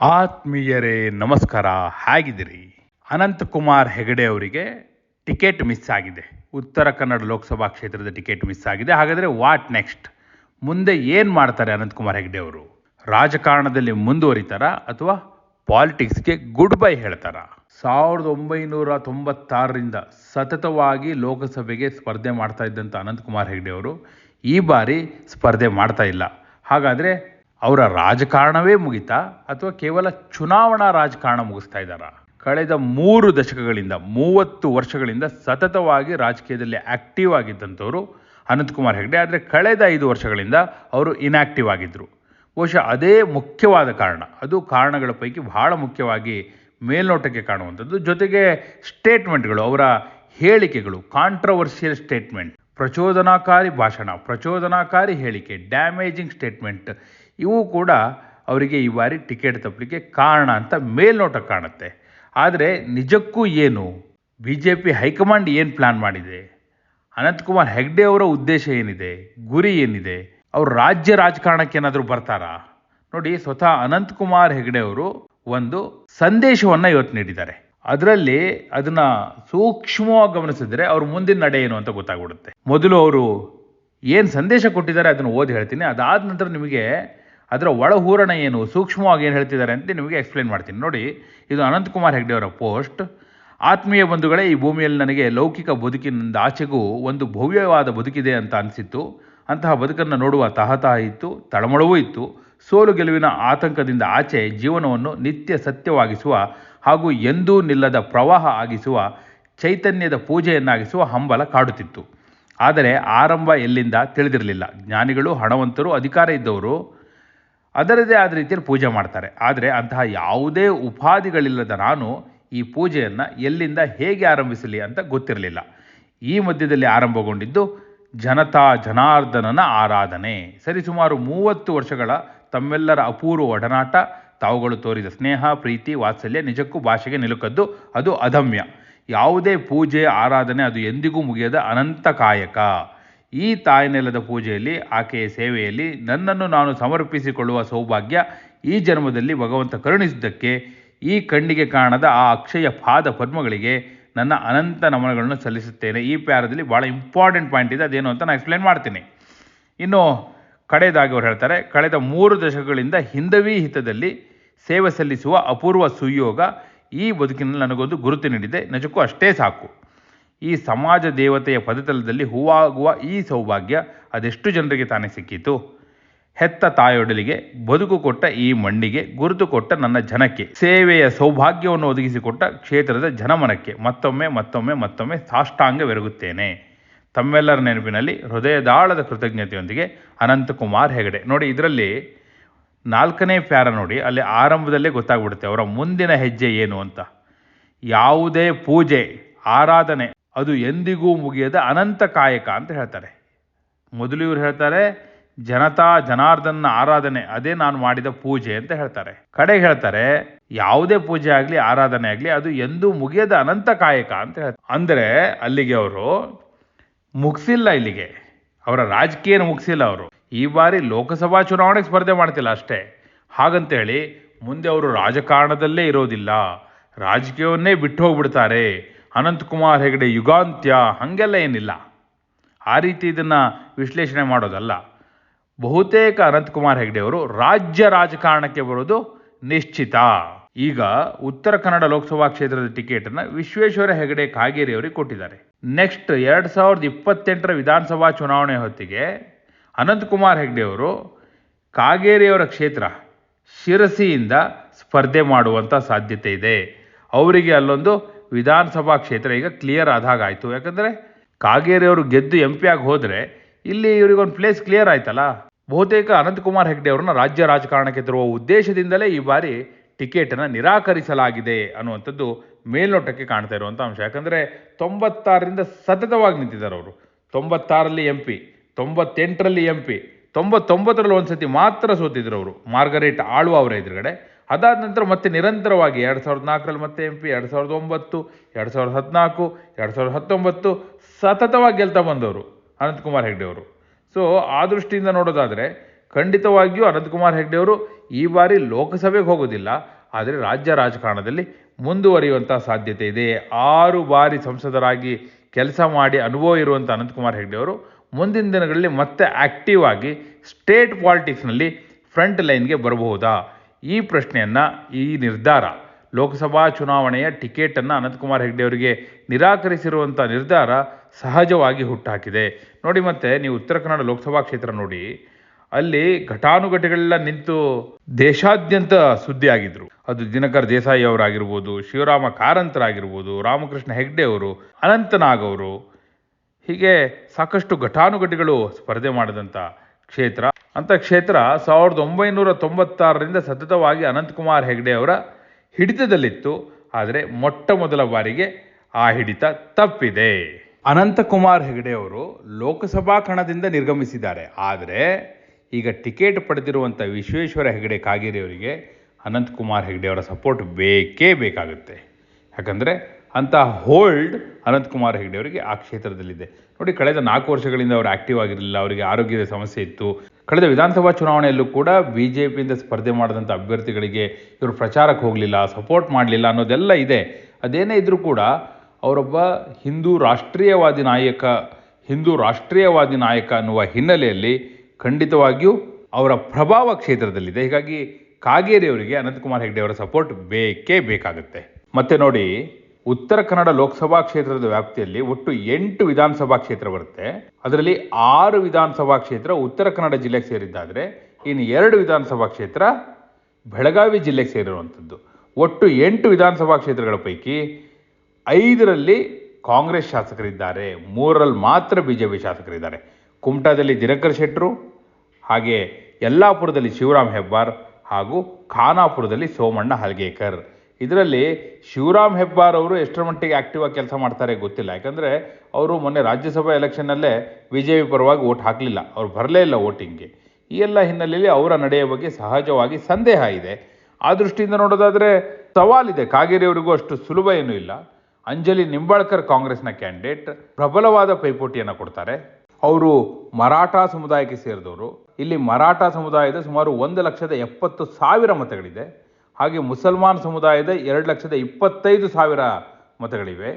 ಆತ್ಮೀಯರೇ, ನಮಸ್ಕಾರ. ಹೇಗಿದ್ದೀರಿ? ಅನಂತಕುಮಾರ್ ಹೆಗಡೆ ಅವರಿಗೆ ಟಿಕೆಟ್ ಮಿಸ್ ಆಗಿದೆ. ಉತ್ತರ ಕನ್ನಡ ಲೋಕಸಭಾ ಕ್ಷೇತ್ರದ ಟಿಕೆಟ್ ಮಿಸ್ ಆಗಿದೆ. ಹಾಗಾದರೆ ವಾಟ್ ನೆಕ್ಸ್ಟ್? ಮುಂದೆ ಏನು ಮಾಡ್ತಾರೆ ಅನಂತಕುಮಾರ್ ಹೆಗಡೆ ಅವರು? ರಾಜಕಾರಣದಲ್ಲಿ ಮುಂದುವರಿತಾರಾ ಅಥವಾ ಪಾಲಿಟಿಕ್ಸ್ಗೆ ಗುಡ್ ಬೈ ಹೇಳ್ತಾರಾ? ಸಾವಿರದ ಒಂಬೈನೂರ ತೊಂಬತ್ತಾರರಿಂದ ಸತತವಾಗಿ ಲೋಕಸಭೆಗೆ ಸ್ಪರ್ಧೆ ಮಾಡ್ತಾ ಇದ್ದಂಥ ಅನಂತಕುಮಾರ್ ಹೆಗಡೆ ಅವರು ಈ ಬಾರಿ ಸ್ಪರ್ಧೆ ಮಾಡ್ತಾ ಇಲ್ಲ. ಹಾಗಾದರೆ ಅವರ ರಾಜಕಾರಣವೇ ಮುಗಿತಾ ಅಥವಾ ಕೇವಲ ಚುನಾವಣಾ ರಾಜಕಾರಣ ಮುಗಿಸ್ತಾ ಇದ್ದಾರಾ? ಕಳೆದ ಮೂರು ದಶಕಗಳಿಂದ, ಮೂವತ್ತು ವರ್ಷಗಳಿಂದ ಸತತವಾಗಿ ರಾಜಕೀಯದಲ್ಲಿ ಆಕ್ಟಿವ್ ಆಗಿದ್ದಂಥವರು ಅನಂತಕುಮಾರ್ ಹೆಗಡೆ. ಆದರೆ ಕಳೆದ ಐದು ವರ್ಷಗಳಿಂದ ಅವರು ಇನ್ಆಕ್ಟಿವ್ ಆಗಿದ್ದರು ಬಹುಶಃ ಅದೇ ಮುಖ್ಯವಾದ ಕಾರಣ. ಅದು ಕಾರಣಗಳ ಪೈಕಿ ಬಹಳ ಮುಖ್ಯವಾಗಿ ಮೇಲ್ನೋಟಕ್ಕೆ ಕಾಣುವಂಥದ್ದು. ಜೊತೆಗೆ ಸ್ಟೇಟ್ಮೆಂಟ್ಗಳು ಅವರ ಹೇಳಿಕೆಗಳು ಕಾಂಟ್ರವರ್ಷಿಯಲ್ ಸ್ಟೇಟ್ಮೆಂಟ್ ಪ್ರಚೋದನಾಕಾರಿ ಭಾಷಣ, ಪ್ರಚೋದನಾಕಾರಿ ಹೇಳಿಕೆ ಡ್ಯಾಮೇಜಿಂಗ್ ಸ್ಟೇಟ್ಮೆಂಟ್ ಇವು ಕೂಡ ಅವರಿಗೆ ಈ ಬಾರಿ ಟಿಕೆಟ್ ತಪ್ಪಲಿಕ್ಕೆ ಕಾರಣ ಅಂತ ಮೇಲ್ನೋಟ ಕಾಣುತ್ತೆ. ಆದರೆ ನಿಜಕ್ಕೂ ಏನು? B J P high command ಏನು ಪ್ಲಾನ್ ಮಾಡಿದೆ? ಅನಂತಕುಮಾರ್ ಹೆಗ್ಡೆ ಅವರ ಉದ್ದೇಶ ಏನಿದೆ? ಗುರಿ ಏನಿದೆ? ಅವರು ರಾಜ್ಯ ರಾಜಕಾರಣಕ್ಕೆ ಏನಾದರೂ ಬರ್ತಾರಾ? ನೋಡಿ, ಸ್ವತಃ ಅನಂತಕುಮಾರ್ ಹೆಗ್ಡೆ ಅವರು ಒಂದು ಸಂದೇಶವನ್ನು ಇವತ್ತು ನೀಡಿದ್ದಾರೆ. ಅದರಲ್ಲಿ ಅದನ್ನ ಸೂಕ್ಷ್ಮವಾಗಿ ಗಮನಿಸಿದ್ರೆ ಅವ್ರ ಮುಂದಿನ ನಡೆ ಏನು ಅಂತ ಗೊತ್ತಾಗ್ಬಿಡುತ್ತೆ. ಮೊದಲು ಅವರು ಏನು ಸಂದೇಶ ಕೊಟ್ಟಿದ್ದಾರೆ ಅದನ್ನು ಓದಿ ಹೇಳ್ತೀನಿ. ಅದಾದ ನಂತರ ನಿಮಗೆ ಅದರ ಒಳಹೂರಣ ಏನು? ಸೂಕ್ಷ್ಮವಾಗಿ ಏನು ಹೇಳ್ತಿದ್ದಾರೆ ಅಂತ ನಿಮಗೆ ಎಕ್ಸ್ಪ್ಲೇನ್ ಮಾಡ್ತೀನಿ. ನೋಡಿ, ಇದು ಅನಂತಕುಮಾರ್ ಹೆಗ್ಡೆ ಅವರ ಪೋಸ್ಟ್ ಆತ್ಮೀಯ ಬಂಧುಗಳೇ, ಈ ಭೂಮಿಯಲ್ಲಿ ನನಗೆ ಲೌಕಿಕ ಬದುಕಿನಿಂದ ಆಚೆಗೂ ಒಂದು ಭವ್ಯವಾದ ಬದುಕಿದೆ ಅಂತ ಅನಿಸಿತ್ತು. ಅಂತಹ ಬದುಕನ್ನು ನೋಡುವ ತಹತಹ ಇತ್ತು, ತಳಮಳವೂ ಇತ್ತು. ಸೋಲು ಗೆಲುವಿನ ಆತಂಕದಿಂದ ಆಚೆ ಜೀವನವನ್ನು ನಿತ್ಯ ಸತ್ಯವಾಗಿಸುವ ಹಾಗೂ ಎಂದೂ ನಿಲ್ಲದ ಪ್ರವಾಹ ಆಗಿಸುವ, ಚೈತನ್ಯದ ಪೂಜೆಯನ್ನಾಗಿಸುವ ಹಂಬಲ ಕಾಡುತ್ತಿತ್ತು. ಆದರೆ ಆರಂಭ ಎಲ್ಲಿಂದ ತಿಳಿದಿರಲಿಲ್ಲ. ಜ್ಞಾನಿಗಳು, ಹಣವಂತರು, ಅಧಿಕಾರ ಇದ್ದವರು ಅದರದೇ ಆದ ರೀತಿಯಲ್ಲಿ ಪೂಜೆ ಮಾಡ್ತಾರೆ. ಆದರೆ ಅಂತಹ ಯಾವುದೇ ಉಪಾಧಿಗಳಿಲ್ಲದ ನಾನು ಈ ಪೂಜೆಯನ್ನು ಎಲ್ಲಿಂದ ಹೇಗೆ ಆರಂಭಿಸಲಿ ಅಂತ ಗೊತ್ತಿರಲಿಲ್ಲ. ಈ ಮಧ್ಯದಲ್ಲಿ ಆರಂಭಗೊಂಡಿದ್ದು ಜನತಾ ಜನಾರ್ದನನ ಆರಾಧನೆ. ಸರಿಸುಮಾರು ಮೂವತ್ತು ವರ್ಷಗಳ ತಮ್ಮೆಲ್ಲರ ಅಪೂರ್ವ ಒಡನಾಟ, ತಾವುಗಳು ತೋರಿದ ಸ್ನೇಹ, ಪ್ರೀತಿ, ವಾತ್ಸಲ್ಯ, ನಿಜಕ್ಕೂ ಭಾಷೆಗೆ ನಿಲುಕದ್ದು ಅದು ಅದಮ್ಯ. ಯಾವುದೇ ಪೂಜೆ, ಆರಾಧನೆ ಅದು ಎಂದಿಗೂ ಮುಗಿಯದ ಅನಂತ ಕಾಯಕ. ಈ ತಾಯ್ನೆಲದ ಪೂಜೆಯಲ್ಲಿ, ಆಕೆಯ ಸೇವೆಯಲ್ಲಿ ನನ್ನನ್ನು ನಾನು ಸಮರ್ಪಿಸಿಕೊಳ್ಳುವ ಸೌಭಾಗ್ಯ ಈ ಜನ್ಮದಲ್ಲಿ ಭಗವಂತ ಕರುಣಿಸಿದ್ದಕ್ಕೆ, ಈ ಕಣ್ಣಿಗೆ ಕಾಣದ ಆ ಅಕ್ಷಯ ಪಾದ ಪದ್ಮಗಳಿಗೆ ನನ್ನ ಅನಂತ ನಮನಗಳನ್ನು ಸಲ್ಲಿಸುತ್ತೇನೆ. ಈ ಪ್ಯಾರದಲ್ಲಿ ಭಾಳ ಇಂಪಾರ್ಟೆಂಟ್ ಪಾಯಿಂಟ್ ಇದೆ. ಅದೇನು ಅಂತ ನಾನು ಎಕ್ಸ್ಪ್ಲೇನ್ ಮಾಡ್ತೀನಿ. ಇನ್ನು ಕಡೆಯದಾಗಿ ಅವ್ರು ಹೇಳ್ತಾರೆ, ಕಳೆದ ಮೂರು ದಶಕಗಳಿಂದ ಹಿಂದವಿ ಹಿತದಲ್ಲಿ ಸೇವೆ ಸಲ್ಲಿಸುವ ಅಪೂರ್ವ ಸುಯೋಗ ಈ ಬದುಕಿನಲ್ಲಿ ನನಗೊಂದು ಗುರುತು ನೀಡಿದೆ. ನಿಜಕ್ಕೂ ಅಷ್ಟೇ ಸಾಕು. ಈ ಸಮಾಜ ದೇವತೆಯ ಪದತಲದಲ್ಲಿ ಹೂವಾಗುವ ಈ ಸೌಭಾಗ್ಯ ಅದೆಷ್ಟು ಜನರಿಗೆ ತಾನೇ ಸಿಕ್ಕಿತು? ಹೆತ್ತ ತಾಯೊಡಲಿಗೆ ಬದುಕು ಕೊಟ್ಟ ಈ ಮಣ್ಣಿಗೆ ಗುರುತು ಕೊಟ್ಟ ನನ್ನ ಜನಕ್ಕೆ, ಸೇವೆಯ ಸೌಭಾಗ್ಯವನ್ನು ಒದಗಿಸಿಕೊಟ್ಟ ಕ್ಷೇತ್ರದ ಜನಮನಕ್ಕೆ ಮತ್ತೊಮ್ಮೆ ಮತ್ತೊಮ್ಮೆ ಮತ್ತೊಮ್ಮೆ ಸಾಷ್ಟಾಂಗವೆರಗುತ್ತೇನೆ. ತಮ್ಮೆಲ್ಲರ ನೆನಪಿನಲ್ಲಿ ಹೃದಯದಾಳದ ಕೃತಜ್ಞತೆಯೊಂದಿಗೆ ಅನಂತಕುಮಾರ್ ಹೆಗಡೆ. ನೋಡಿ, ಇದರಲ್ಲಿ ನಾಲ್ಕನೇ ಪ್ಯಾರ ನೋಡಿ, ಅಲ್ಲಿ ಆರಂಭದಲ್ಲೇ ಗೊತ್ತಾಗ್ಬಿಡುತ್ತೆ ಅವರ ಮುಂದಿನ ಹೆಜ್ಜೆ ಏನು ಅಂತ. ಯಾವುದೇ ಪೂಜೆ, ಆರಾಧನೆ ಅದು ಎಂದಿಗೂ ಮುಗಿಯದ ಅನಂತ ಕಾಯಕ ಅಂತ ಹೇಳ್ತಾರೆ. ಮೊದಲು ಇವ್ರು ಹೇಳ್ತಾರೆ, ಜನತಾ ಜನಾರ್ದನ ಆರಾಧನೆ, ಅದೇ ನಾನು ಮಾಡಿದ ಪೂಜೆ ಅಂತ ಹೇಳ್ತಾರೆ. ಕಡೆಗೆ ಹೇಳ್ತಾರೆ, ಯಾವುದೇ ಪೂಜೆ ಆಗಲಿ, ಆರಾಧನೆ ಆಗಲಿ, ಅದು ಎಂದೂ ಮುಗಿಯದ ಅನಂತ ಕಾಯಕ ಅಂತ ಹೇಳ್ತಾರೆ. ಅಂದರೆ ಅಲ್ಲಿಗೆ ಅವರು ಮುಗಿಸಿಲ್ಲ ಇಲ್ಲಿಗೆ. ಅವರ ರಾಜಕೀಯನ ಮುಗಿಸಿಲ್ಲ ಅವರು. ಈ ಬಾರಿ ಲೋಕಸಭಾ ಚುನಾವಣೆಗೆ ಸ್ಪರ್ಧೆ ಮಾಡ್ತಿಲ್ಲ ಅಷ್ಟೇ. ಹಾಗಂತೇಳಿ ಮುಂದೆ ಅವರು ರಾಜಕಾರಣದಲ್ಲೇ ಇರೋದಿಲ್ಲ. ರಾಜಕೀಯವನ್ನೇ ಬಿಟ್ಟು ಹೋಗ್ಬಿಡ್ತಾರೆ. ಅನಂತಕುಮಾರ್ ಹೆಗಡೆ ಯುಗಾಂತ್ಯ ಹಾಗೆಲ್ಲ ಏನಿಲ್ಲ. ಆ ರೀತಿ ಇದನ್ನು ವಿಶ್ಲೇಷಣೆ ಮಾಡೋದಲ್ಲ. ಬಹುತೇಕ ಅನಂತಕುಮಾರ್ ಹೆಗಡೆ ಅವರು ರಾಜ್ಯ ರಾಜಕಾರಣಕ್ಕೆ ಬರೋದು ನಿಶ್ಚಿತ. ಈಗ ಉತ್ತರ ಕನ್ನಡ ಲೋಕಸಭಾ ಕ್ಷೇತ್ರದ ಟಿಕೆಟನ್ನು ವಿಶ್ವೇಶ್ವರ ಹೆಗಡೆ ಕಾಗೇರಿ ಅವರಿಗೆ ಕೊಟ್ಟಿದ್ದಾರೆ. ನೆಕ್ಸ್ಟ್ ಎರಡು ಸಾವಿರದ ಇಪ್ಪತ್ತೆಂಟರ ವಿಧಾನಸಭಾ ಚುನಾವಣೆ ಹೊತ್ತಿಗೆ ಅನಂತಕುಮಾರ್ ಹೆಗಡೆ ಅವರು ಕಾಗೇರಿಯವರ ಕ್ಷೇತ್ರ ಶಿರಸಿಯಿಂದ ಸ್ಪರ್ಧೆ ಮಾಡುವಂಥ ಸಾಧ್ಯತೆ ಇದೆ. ಅವರಿಗೆ ಅಲ್ಲೊಂದು ವಿಧಾನಸಭಾ ಕ್ಷೇತ್ರ ಈಗ ಕ್ಲಿಯರ್ ಆದಾಗ ಆಯಿತು. ಯಾಕಂದರೆ ಕಾಗೇರಿಯವರು ಗೆದ್ದು ಎಂ ಪಿ ಆಗಿ ಹೋದರೆ ಇಲ್ಲಿ ಇವರಿಗೊಂದು ಪ್ಲೇಸ್ ಕ್ಲಿಯರ್ ಆಯ್ತಲ್ಲ? ಬಹುತೇಕ ಅನಂತಕುಮಾರ್ ಹೆಗ್ಡೆ ಅವರನ್ನ ರಾಜ್ಯ ರಾಜಕಾರಣಕ್ಕೆ ತರುವ ಉದ್ದೇಶದಿಂದಲೇ ಈ ಬಾರಿ ಟಿಕೆಟನ್ನು ನಿರಾಕರಿಸಲಾಗಿದೆ ಅನ್ನುವಂಥದ್ದು ಮೇಲ್ನೋಟಕ್ಕೆ ಕಾಣ್ತಾ ಇರುವಂಥ ಅಂಶ. ಯಾಕಂದರೆ ತೊಂಬತ್ತಾರರಿಂದ ಸತತವಾಗಿ ನಿಂತಿದ್ದಾರೆ ಅವರು. ತೊಂಬತ್ತಾರಲ್ಲಿ ಎಂ ಪಿ ತೊಂಬತ್ತೆಂಟರಲ್ಲಿ ಎಂ ಪಿ ತೊಂಬತ್ತೊಂಬತ್ತರಲ್ಲಿ ಒಂದು ಸತಿ ಮಾತ್ರ ಸೋತಿದ್ರು ಅವರು. ಮಾರ್ಗರೇಟ್ ಆಳ್ವ ಅವರ ಎದುರುಗಡೆ. ಅದಾದ ನಂತರ ಮತ್ತೆ ನಿರಂತರವಾಗಿ ಎರಡು ಸಾವಿರದ ನಾಲ್ಕರಲ್ಲಿ ಮತ್ತೆ ಎಂ ಪಿ ಎರಡು ಸಾವಿರದ ಒಂಬತ್ತು, ಎರಡು ಸಾವಿರದ ಹದಿನಾಲ್ಕು, ಎರಡು ಸಾವಿರದ ಹತ್ತೊಂಬತ್ತು ಸತತವಾಗಿ ಗೆಲ್ತಾ ಬಂದವರು ಅನಂತಕುಮಾರ್ ಹೆಗ್ಡೆ ಅವರು ಸೊ ಆ ದೃಷ್ಟಿಯಿಂದ ನೋಡೋದಾದರೆ ಖಂಡಿತವಾಗಿಯೂ ಅನಂತಕುಮಾರ್ ಹೆಗ್ಡೆ ಅವರು ಈ ಬಾರಿ ಲೋಕಸಭೆಗೆ ಹೋಗೋದಿಲ್ಲ, ಆದರೆ ರಾಜ್ಯ ರಾಜಕಾರಣದಲ್ಲಿ ಮುಂದುವರಿಯುವಂಥ ಸಾಧ್ಯತೆ ಇದೆ. ಆರು ಬಾರಿ ಸಂಸದರಾಗಿ ಕೆಲಸ ಮಾಡಿ ಅನುಭವ ಇರುವಂಥ ಅನಂತಕುಮಾರ್ ಹೆಗ್ಡೆ ಅವರು ಮುಂದಿನ ದಿನಗಳಲ್ಲಿ ಮತ್ತೆ ಆಕ್ಟಿವ್ ಆಗಿ ಸ್ಟೇಟ್ ಪಾಲಿಟಿಕ್ಸ್ನಲ್ಲಿ ಫ್ರಂಟ್ ಲೈನ್ಗೆ ಬರಬಹುದಾ? ಈ ಪ್ರಶ್ನೆಯನ್ನು ಈ ನಿರ್ಧಾರ ಲೋಕಸಭಾ ಚುನಾವಣೆಯ ಟಿಕೆಟನ್ನು ಅನಂತಕುಮಾರ್ ಹೆಗ್ಡೆ ಅವರಿಗೆ ನಿರಾಕರಿಸಿರುವಂಥ ನಿರ್ಧಾರ ಸಹಜವಾಗಿ ಹುಟ್ಟಾಕಿದೆ. ನೋಡಿ ಮತ್ತೆ ನೀವು ಉತ್ತರ ಕನ್ನಡ ಲೋಕಸಭಾ ಕ್ಷೇತ್ರ ನೋಡಿ. ಅಲ್ಲಿ ಘಟಾನುಘಟಿಗಳೆಲ್ಲ ನಿಂತು ದೇಶಾದ್ಯಂತ ಸುದ್ದಿ ಆಗಿದ್ರು ಅದು ದಿನಕರ್ ದೇಸಾಯಿ ಅವರಾಗಿರ್ಬೋದು, ಶಿವರಾಮ ಕಾರಂತರಾಗಿರ್ಬೋದು, ರಾಮಕೃಷ್ಣ ಹೆಗ್ಡೆ ಅವರು, ಅನಂತನಾಗ್ ಅವರು. ಹೀಗೆ ಸಾಕಷ್ಟು ಘಟಾನುಘಟಿಗಳು ಸ್ಪರ್ಧೆ ಮಾಡಿದಂಥ ಕ್ಷೇತ್ರ. ಅಂಥ ಕ್ಷೇತ್ರ ಸಾವಿರದ ಒಂಬೈನೂರ ತೊಂಬತ್ತಾರರಿಂದ ಸತತವಾಗಿ ಅನಂತಕುಮಾರ್ ಹೆಗ್ಡೆ ಅವರ ಹಿಡಿತದಲ್ಲಿತ್ತು. ಆದರೆ ಮೊಟ್ಟ ಮೊದಲ ಬಾರಿಗೆ ಆ ಹಿಡಿತ ತಪ್ಪಿದೆ. ಅನಂತಕುಮಾರ್ ಹೆಗಡೆ ಅವರು ಲೋಕಸಭಾ ಕಣದಿಂದ ನಿರ್ಗಮಿಸಿದ್ದಾರೆ. ಆದರೆ ಈಗ ಟಿಕೆಟ್ ಪಡೆದಿರುವಂಥ ವಿಶ್ವೇಶ್ವರ ಹೆಗಡೆ ಕಾಗೇರಿಯವರಿಗೆ ಅನಂತಕುಮಾರ್ ಹೆಗಡೆ ಅವರ ಸಪೋರ್ಟ್ ಬೇಕೇ ಬೇಕಾಗುತ್ತೆ. ಯಾಕಂದರೆ ಅಂಥ ಹೋಲ್ಡ್ ಅನಂತಕುಮಾರ್ ಹೆಗಡೆ ಅವರಿಗೆ ಆ ಕ್ಷೇತ್ರದಲ್ಲಿದೆ. ನೋಡಿ, ಕಳೆದ ನಾಲ್ಕು ವರ್ಷಗಳಿಂದ ಅವರು ಆಕ್ಟಿವ್ ಆಗಿರಲಿಲ್ಲ, ಅವರಿಗೆ ಆರೋಗ್ಯದ ಸಮಸ್ಯೆ ಇತ್ತು. ಕಳೆದ ವಿಧಾನಸಭಾ ಚುನಾವಣೆಯಲ್ಲೂ ಕೂಡ ಬಿ ಜೆ ಪಿಯಿಂದ ಸ್ಪರ್ಧೆ ಮಾಡಿದಂಥ ಅಭ್ಯರ್ಥಿಗಳಿಗೆ ಇವರು ಪ್ರಚಾರಕ್ಕೆ ಹೋಗಲಿಲ್ಲ ಸಪೋರ್ಟ್ ಮಾಡಲಿಲ್ಲ ಅನ್ನೋದೆಲ್ಲ ಇದೆ. ಅದೇನೇ ಇದ್ದರೂ ಕೂಡ ಅವರೊಬ್ಬ ಹಿಂದೂ ರಾಷ್ಟ್ರೀಯವಾದಿ ನಾಯಕ, ಹಿಂದೂ ರಾಷ್ಟ್ರೀಯವಾದಿ ನಾಯಕ ಅನ್ನುವ ಹಿನ್ನೆಲೆಯಲ್ಲಿ ಖಂಡಿತವಾಗಿಯೂ ಅವರ ಪ್ರಭಾವ ಕ್ಷೇತ್ರದಲ್ಲಿದೆ. ಹೀಗಾಗಿ ಕಾಗೇರಿ ಅವರಿಗೆ ಅನಂತಕುಮಾರ್ ಹೆಗ್ಡೆ ಅವರ ಸಪೋರ್ಟ್ ಬೇಕೇ ಬೇಕಾಗುತ್ತೆ. ಮತ್ತೆ ನೋಡಿ ಉತ್ತರ ಕನ್ನಡ ಲೋಕಸಭಾ ಕ್ಷೇತ್ರದ ವ್ಯಾಪ್ತಿಯಲ್ಲಿ ಒಟ್ಟು ಎಂಟು ವಿಧಾನಸಭಾ ಕ್ಷೇತ್ರ ಬರುತ್ತೆ. ಅದರಲ್ಲಿ ಆರು ವಿಧಾನಸಭಾ ಕ್ಷೇತ್ರ ಉತ್ತರ ಕನ್ನಡ ಜಿಲ್ಲೆಗೆ ಸೇರಿದ್ದಾದರೆ ಇನ್ನು ಎರಡು ವಿಧಾನಸಭಾ ಕ್ಷೇತ್ರ ಬೆಳಗಾವಿ ಜಿಲ್ಲೆಗೆ ಸೇರಿರುವಂಥದ್ದು. ಒಟ್ಟು ಎಂಟು ವಿಧಾನಸಭಾ ಕ್ಷೇತ್ರಗಳ ಪೈಕಿ ಐದರಲ್ಲಿ ಕಾಂಗ್ರೆಸ್ ಶಾಸಕರಿದ್ದಾರೆ. ಮೂರರಲ್ಲಿ ಮಾತ್ರ ಬಿ ಜೆ ಪಿ ಶಾಸಕರಿದ್ದಾರೆ. ಕುಮಟಾದಲ್ಲಿ ದಿನಕರ್ ಶೆಟ್ಟರು ಹಾಗೆ ಯಲ್ಲಾಪುರದಲ್ಲಿ ಶಿವರಾಮ್ ಹೆಬ್ಬಾರ್ ಹಾಗೂ ಖಾನಾಪುರದಲ್ಲಿ ಸೋಮಣ್ಣ ಹಲ್ಗೇಕರ್. ಇದರಲ್ಲಿ ಶಿವರಾಮ್ ಹೆಬ್ಬಾರ್ ಅವರು ಎಷ್ಟರ ಮಟ್ಟಿಗೆ ಆಕ್ಟಿವ್ ಆಗಿ ಕೆಲಸ ಮಾಡ್ತಾರೆ ಗೊತ್ತಿಲ್ಲ. ಯಾಕಂದರೆ ಅವರು ಮೊನ್ನೆ ರಾಜ್ಯಸಭಾ ಎಲೆಕ್ಷನ್ನಲ್ಲೇ ಬಿ ಜೆ ಪಿ ಪರವಾಗಿ ಓಟ್ ಹಾಕಲಿಲ್ಲ. ಅವ್ರು ಬರಲೇ ಇಲ್ಲ ವೋಟಿಂಗ್ಗೆ ಈ ಎಲ್ಲ ಹಿನ್ನೆಲೆಯಲ್ಲಿ ಅವರ ನಡೆಯ ಬಗ್ಗೆ ಸಹಜವಾಗಿ ಸಂದೇಹ ಇದೆ. ಆ ದೃಷ್ಟಿಯಿಂದ ನೋಡೋದಾದರೆ ಸವಾಲಿದೆ ಕಾಗೇರಿ ಅವರಿಗೂ ಅಷ್ಟು ಸುಲಭ ಏನೂ ಇಲ್ಲ. ಅಂಜಲಿ ನಿಂಬಾಳ್ಕರ್ ಕಾಂಗ್ರೆಸ್ನ ಕ್ಯಾಂಡಿಡೇಟ್ ಪ್ರಬಲವಾದ ಪೈಪೋಟಿಯನ್ನು ಕೊಡ್ತಾರೆ. ಅವರು ಮರಾಠ ಸಮುದಾಯಕ್ಕೆ ಸೇರಿದವರು. ಇಲ್ಲಿ ಮರಾಠ ಸಮುದಾಯದ ಸುಮಾರು ಒಂದು ಲಕ್ಷದ ಎಪ್ಪತ್ತು ಸಾವಿರ ಮತಗಳಿದೆ. ಹಾಗೆ ಮುಸಲ್ಮಾನ್ ಸಮುದಾಯದ ಎರಡು ಲಕ್ಷದ ಇಪ್ಪತ್ತೈದು ಸಾವಿರ ಮತಗಳಿವೆ.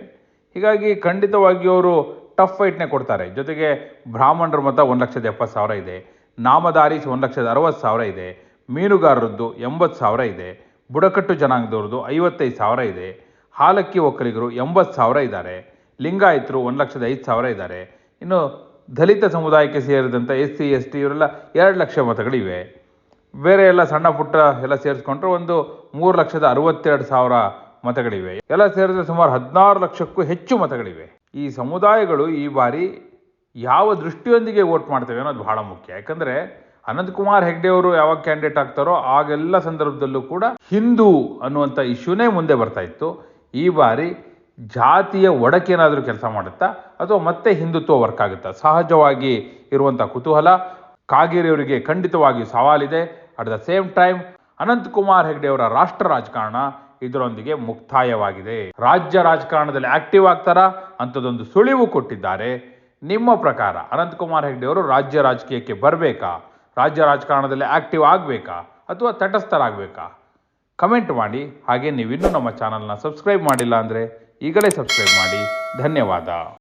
ಹೀಗಾಗಿ ಖಂಡಿತವಾಗಿ ಅವರು ಟಫ್ ಫೈಟ್ನೇ ಕೊಡ್ತಾರೆ. ಜೊತೆಗೆ ಬ್ರಾಹ್ಮಣರ ಮತ ಒಂದು ಲಕ್ಷದ ಎಪ್ಪತ್ತು ಸಾವಿರ ಇದೆ. ನಾಮದಾರಿ ಒಂದು ಲಕ್ಷದ ಅರವತ್ತು ಸಾವಿರ ಇದೆ. ಮೀನುಗಾರರದ್ದು ಎಂಬತ್ತು ಸಾವಿರ ಇದೆ. ಬುಡಕಟ್ಟು ಜನಾಂಗದವ್ರದ್ದು ಐವತ್ತೈದು ಸಾವಿರ ಇದೆ. ಹಾಲಕ್ಕಿ ಒಕ್ಕಲಿಗರು ಎಂಬತ್ತು ಸಾವಿರ ಇದ್ದಾರೆ. ಲಿಂಗಾಯತರು ಒಂದು ಲಕ್ಷದ ಐದು ಸಾವಿರ ಇದ್ದಾರೆ. ಇನ್ನು ದಲಿತ ಸಮುದಾಯಕ್ಕೆ ಸೇರಿದಂಥ ಎಸ್ ಸಿ, ಎಸ್ ಟಿ ಇವರೆಲ್ಲ ಎರಡು ಲಕ್ಷ ಮತಗಳಿವೆ. ಬೇರೆ ಎಲ್ಲ ಸಣ್ಣ ಪುಟ್ಟ ಎಲ್ಲ ಸೇರಿಸ್ಕೊಂಡ್ರೆ ಒಂದು ಮೂರು ಲಕ್ಷದ ಅರವತ್ತೆರಡು ಸಾವಿರ ಮತಗಳಿವೆ. ಎಲ್ಲ ಸೇರಿದ್ರೆ ಸುಮಾರು ಹದಿನಾರು ಲಕ್ಷಕ್ಕೂ ಹೆಚ್ಚು ಮತಗಳಿವೆ. ಈ ಸಮುದಾಯಗಳು ಈ ಬಾರಿ ಯಾವ ದೃಷ್ಟಿಯೊಂದಿಗೆ ವೋಟ್ ಮಾಡ್ತವೆ ಅನ್ನೋದು ಬಹಳ ಮುಖ್ಯ. ಯಾಕಂದರೆ ಅನಂತಕುಮಾರ್ ಹೆಗ್ಡೆ ಅವರು ಯಾವಾಗ ಕ್ಯಾಂಡಿಡೇಟ್ ಆಗ್ತಾರೋ ಆಗೆಲ್ಲ ಸಂದರ್ಭದಲ್ಲೂ ಕೂಡ ಹಿಂದೂ ಅನ್ನುವಂಥ ಇಶ್ಯೂನೇ ಮುಂದೆ ಬರ್ತಾ ಇತ್ತು. ಈ ಬಾರಿ ಜಾತಿಯ ಒಡಕೇನಾದರೂ ಕೆಲಸ ಮಾಡುತ್ತಾ ಅಥವಾ ಮತ್ತೆ ಹಿಂದುತ್ವ ವರ್ಕ್ ಆಗುತ್ತಾ? ಸಹಜವಾಗಿ ಇರುವಂಥ ಕುತೂಹಲ ಕಾಗೇರಿಯವರಿಗೆ ಖಂಡಿತವಾಗಿ ಸವಾಲಿದೆ. At the same time Ananthkumar Hegde ಅವರ ರಾಷ್ಟ್ರ ರಾಜಕಾರಣ ಇದರೊಂದಿಗೆ ಮುಕ್ತಾಯವಾಗಿದೆ. ರಾಜ್ಯ ರಾಜಕಾರಣದಲ್ಲಿ ಆಕ್ಟಿವ್ ಆಗ್ತಾರಾ? ಅಂಥದ್ದೊಂದು ಸುಳಿವು ಕೊಟ್ಟಿದ್ದಾರೆ. ನಿಮ್ಮ ಪ್ರಕಾರ ಅನಂತಕುಮಾರ್ ಹೆಗ್ಡೆ ಅವರು ರಾಜ್ಯ ರಾಜಕೀಯಕ್ಕೆ ಬರಬೇಕಾ? ರಾಜ್ಯ ರಾಜಕಾರಣದಲ್ಲಿ ಆಕ್ಟಿವ್ ಆಗಬೇಕಾ? ಅಥವಾ ತಟಸ್ಥರಾಗಬೇಕಾ? ಕಮೆಂಟ್ ಮಾಡಿ. ಹಾಗೆ ನೀವಿನ್ನೂ ನಮ್ಮ ಚಾನಲ್ನ ಸಬ್ಸ್ಕ್ರೈಬ್ ಮಾಡಿಲ್ಲ ಅಂದರೆ ಈಗಲೇ ಸಬ್ಸ್ಕ್ರೈಬ್ ಮಾಡಿ. ಧನ್ಯವಾದ.